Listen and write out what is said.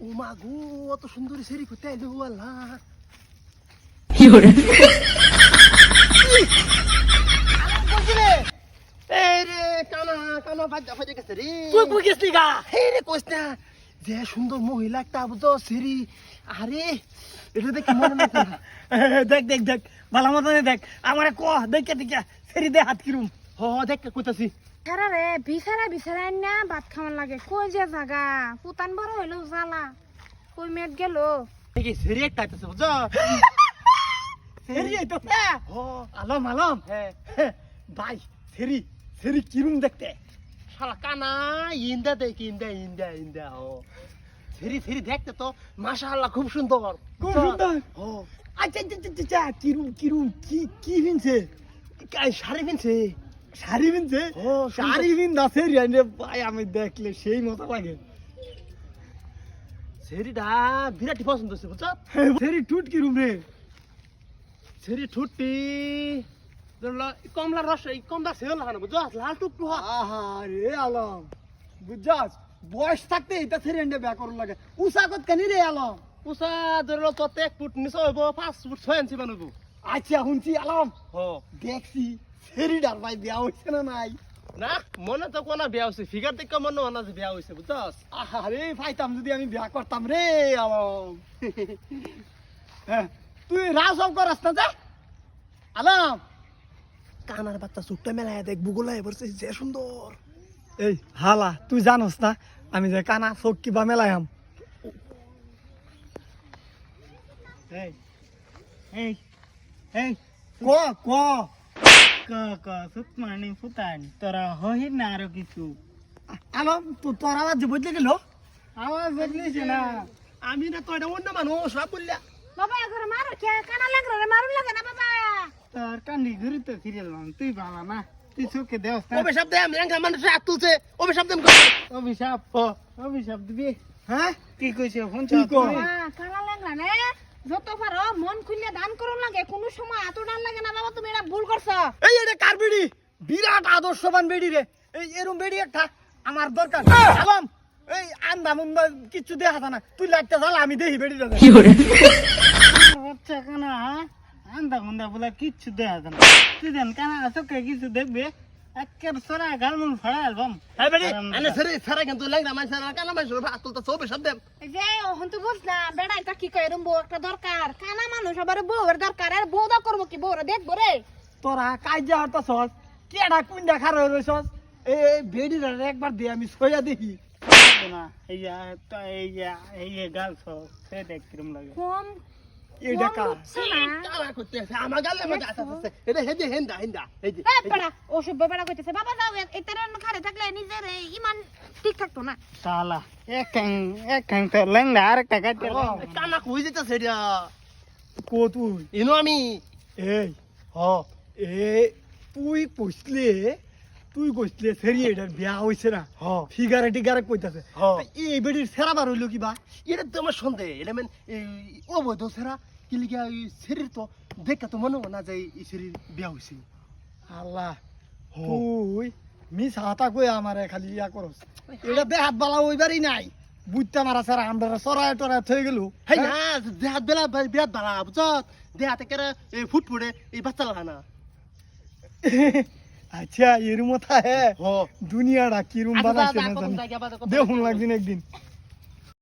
ও মা গো অত সুন্দরী সেরি করতে আইলো আল্লাহ? যে সুন্দর মহিলা একটা বুঝো সেরি। আরে এটা দেখে দেখ দেখ দেখ ভালো মতো দেখ। আমার ক দেখে দে হাত কিরুম। হ দেখ কইতাছি। বিছারা রে বিছারা বিছারা না ভাত খাওয়ান লাগে। কই যে জাগা? পুতান বড় হইল জ্বালা। কই মেট গেল? দেখি সেরি একটা আইতাছে বুঝো ফেরি এই তো হ আলম আলম। হ্যাঁ। ভাই ফেরি ফেরি কিরুম দেখতে? শালা কানা ইন্দা দেখ ইন্দা ইন্দা ইন্দা ও সেরি সেরি দেখতে তো মাশাআল্লাহ খুব সুন্দর। খুব সুন্দর? ও আচ্ছা আচ্ছা আচ্ছা, আচ্ছা কিরুম কিরুম কি কি ভিনছে কাই শাড়ি পিনছে? শাড়ি ভিনছে ও শাড়ি ভিন না আইনে ভাই আমি দেখলে সেই মতো লাগে। সেরিটা বিরাট পছন্দ হচ্ছে বুঝছ? ফেরি টুট কিরুম রে সেরি ঠুটি ধরলো কমলা রস এই কমলা সেও লাগানো বুঝছ? লাল টুকটু হয়। আহা রে আলম বুঝছাস? বয়স থাকতে এটা ফেরি আইনে ব্যাক করুন লাগে। উসাকত কেন রে আলম? পুষা ধরলো কত এক ফুট নিচে হইব পাঁচ ফুট ছয় ইঞ্চি বানব। আচ্ছা শুনছি আলম। হ। দেখছি ফেরিডার ভাই বিয়া হইছে না নাই? না মনে তো কোনা বিয়া হয়েছে ফিগার দেখে মনে হয় না যে বিয়া হয়েছে বুঝছস? আরে যদি আমি বিয়া করতাম রে আলম। হ্যাঁ, তুই রাজ করাস না যা? আলম। কানার বাচ্চা চুপটা মেলায় দেখ পড়ছে যে সুন্দর। এই হালা তুই জানোস না আমি যে কানা চোখ কিবা মেলায়াম এই এই এই ক ক? ক ক সুতমানি ফুতানি তোরা হহির না আরও কিছু। আলম তো তোর আওয়াজ বদলে গেল? আওয়াজ বদলিছে না। আমি না তো এটা অন্য মানুষ বললা। বাবা এখন মারো কে? কানা লাগল রে মারুম লাগে না বাবা? তোর কান্দি ঘুরিতে ফিরেলাম তুই ভালো না তুই চোখে দেওস না। ওবে শব্দ আমি লেঙ্গা মানুষ হাত তুলছে। ওবে শব্দ অভিশাপ অভিশাপ দিবি। হ্যাঁ? কি কইছে ফোন কয়? কানা লাগলা নে। যত পারো মন খুলে দান করুন লাগে। কোনো সময় এত ডান লাগে না বাবা তুমি এটা ভুল করছ। বেড়ি বিরাট আদর্শবান বেড়ি রে। এই এরম বেড়ি একটা আমার দরকার। আলম এই আন্দা মুন্দা কিচ্ছু দেখা যায় না। তুই লাইটটা জ্বালা আমি দেখি বেড়ি রে কানা আন্দা গুন্দা বলে কিচ্ছু দেখা যায় না। তুই দেন কানা চোখে কিছু দেখবে? একের সরা গালমুল ফাড়া অ্যালবাম। হ্যাঁ বেড়ি আনে সেরে সেরে কিন্তু লেঙ্গা মানুষ কানা মানুষ হাত তুলতে ওবে শব্দ এই যে ওহন তো বুঝলাম বেড়া এটা কি কয় এরম বউ একটা দরকার। কানা মানুষ আবার বউয়ের দরকার আর বউ দা করব কি বউরা দেখব রে? তোরা কাজা হতা সস। কেডা কুন্ডা খার রইছস এই এই বেড়ি রে একবার দে আমি সইয়া দেখি। না এই যে তো এই যে এই যে গাল সব সে দেখ কিরম লাগে। কম এইটা কম কার? বুঝছে না। কানা আমার গালে মজা আছে এটা হেদে হেন্দা হেন্দা এই যে বেড়া অসভ্য বেড়া কইতেছে বাবা যাও এটার খারে থাকলে নিজের ইমান ঠিক থাকতো না। শালা এক কাং এক কাং তো লেংলা আরেকটা কাটতে কানা কই যেতেছে এটা। কো তুই? ইনো আমি। এই হ। এ তুই কইসলে তুই কইসলে ফেরি এটার বিয়া হইছে না? ফিগারে টিগারে কইতাছে এই বেড়ির সেরা বার হইল কি বা এটা তো আমার সন্দেহ এটা মানে ও বৈধ সেরা কি লিখা ওই শরীর তো দেখা তো মনে হয় না যে এই শরীর বিয়া হয়েছে আল্লাহ তুই মিস হাতা কই আমারে খালি ইয়া করস এটা দেহাত বালা ওইবারই নাই। বুঝতে মারা স্যার আমরা সরায় টরায় থয়ে গেল। না দেহাত বেলা বিরাট বালা বুঝত দেহাতে কেরা এই ফুট ফুটে এই বাচ্চা লাগানা আচ্ছা এর মতো হ্যাঁ দুনিয়াটা কিরম বানাইছে না জানি। দেখুন একদিন একদিন।